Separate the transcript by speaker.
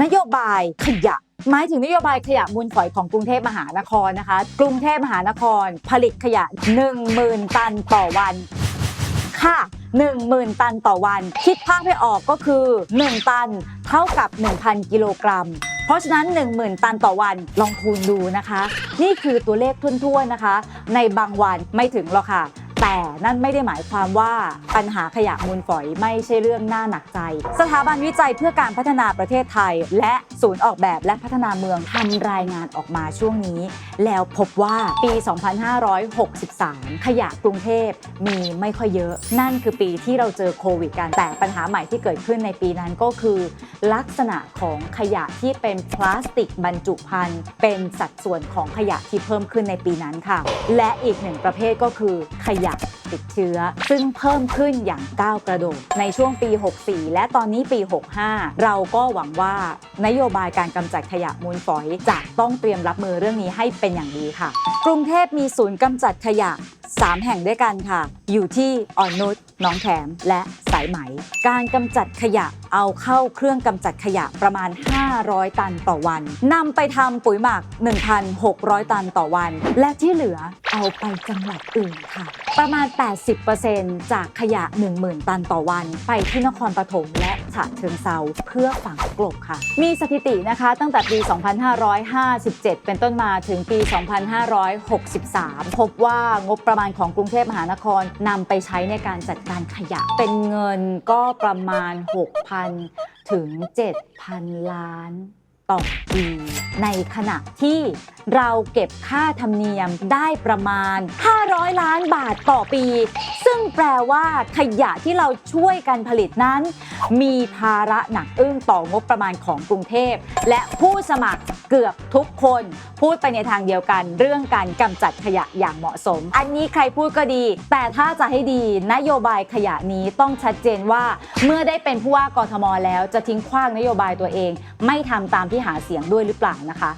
Speaker 1: นโยบายขยะหมายถึงนโยบายขยะมูลฝอยของกรุงเทพมหานครนะคะ กรุงเทพมหานคร ผลิตขยะ 10,000 ตันต่อวัน ค่ะ 10,000 ตันต่อวัน คิดภาพให้ออกก็คือ 1 ตันเท่ากับ 1,000 กิโลกรัม เพราะฉะนั้น 10,000 ตันต่อวันลองคูณดูนะคะ นี่คือตัวเลขทุ่นๆนะคะ ในบางวันไม่ถึงหรอกค่ะ แต่นั่นไม่ได้หมายความว่าปัญหาขยะมูลฝอยไม่ใช่เรื่องน่าหนักใจ สถาบันวิจัยเพื่อการพัฒนาประเทศไทย และศูนย์ออกแบบและพัฒนาเมืองทำรายงานออกมาช่วงนี้ แล้วพบว่าปี 2563 ขยะกรุงเทพมีไม่ค่อยเยอะ นั่นคือปีที่เราเจอโควิดกันแต่ปัญหาใหม่ที่เกิดขึ้นในปีนั้นก็คือ ลักษณะของขยะที่เป็นพลาสติกบรรจุภัณฑ์เป็นสัดส่วนของขยะที่เพิ่มขึ้นในปีนั้นค่ะ และอีกหนึ่งประเภทก็คือขยะ ติดเชื้อ ซึ่งเพิ่มขึ้นอย่างก้าวกระโดดในช่วงปี 64 และตอนนี้ปี 65 เราก็หวังว่านโยบายการกำจัดขยะมูลฝอยจะต้องเตรียมรับมือเรื่องนี้ให้เป็นอย่างดีค่ะ กรุงเทพมีศูนย์กำจัดขยะ 3 แห่งด้วยกันค่ะ อยู่ที่อ่อนนุชหนองแขมและสายไหม การกำจัดขยะเอาเข้าเครื่องกำจัดขยะประมาณ 500 ตันต่อวันนำไปทำปุ๋ยหมัก 1,600 ตันต่อวัน และที่เหลือเอาไปจังหวัดอื่นค่ะ ประมาณ 80%จากขยะ 10,000 ตันต่อวัน ไปที่นครปฐมและ ฉะเชิงเซาเพื่อฝังกลบค่ะ มีสถิตินะคะตั้งแต่ปี 2557 เป็นต้นมาถึงปี 2563 พบว่างบประมาณของกรุงเทพมหานครนำไปใช้ในการจัดการขยะ เป็นเงินก็ประมาณ 6,000 ถึง 7,000 ล้าน ต่อปี ในขณะที่เราเก็บค่าธรรมเนียมได้ประมาณ 500 ล้านบาทต่อปี ซึ่งแปลว่าขยะที่เราช่วยกันผลิตนั้น มีภาระหนักอึ้งต่องบประมาณของกรุงเทพ และผู้สมัครเกือบทุกคน พูดไปในทางเดียวกัน เรื่องการกำจัดขยะอย่างเหมาะสม อันนี้ใครพูดก็ดี แต่ถ้าจะให้ดี นโยบายขยะนี้ต้องชัดเจนว่า เมื่อได้เป็นผู้ว่ากทมแล้วจะทิ้งขว้างนโยบายตัวเอง ไม่ทำตามที่หาเสียงด้วยหรือเปล่านะคะ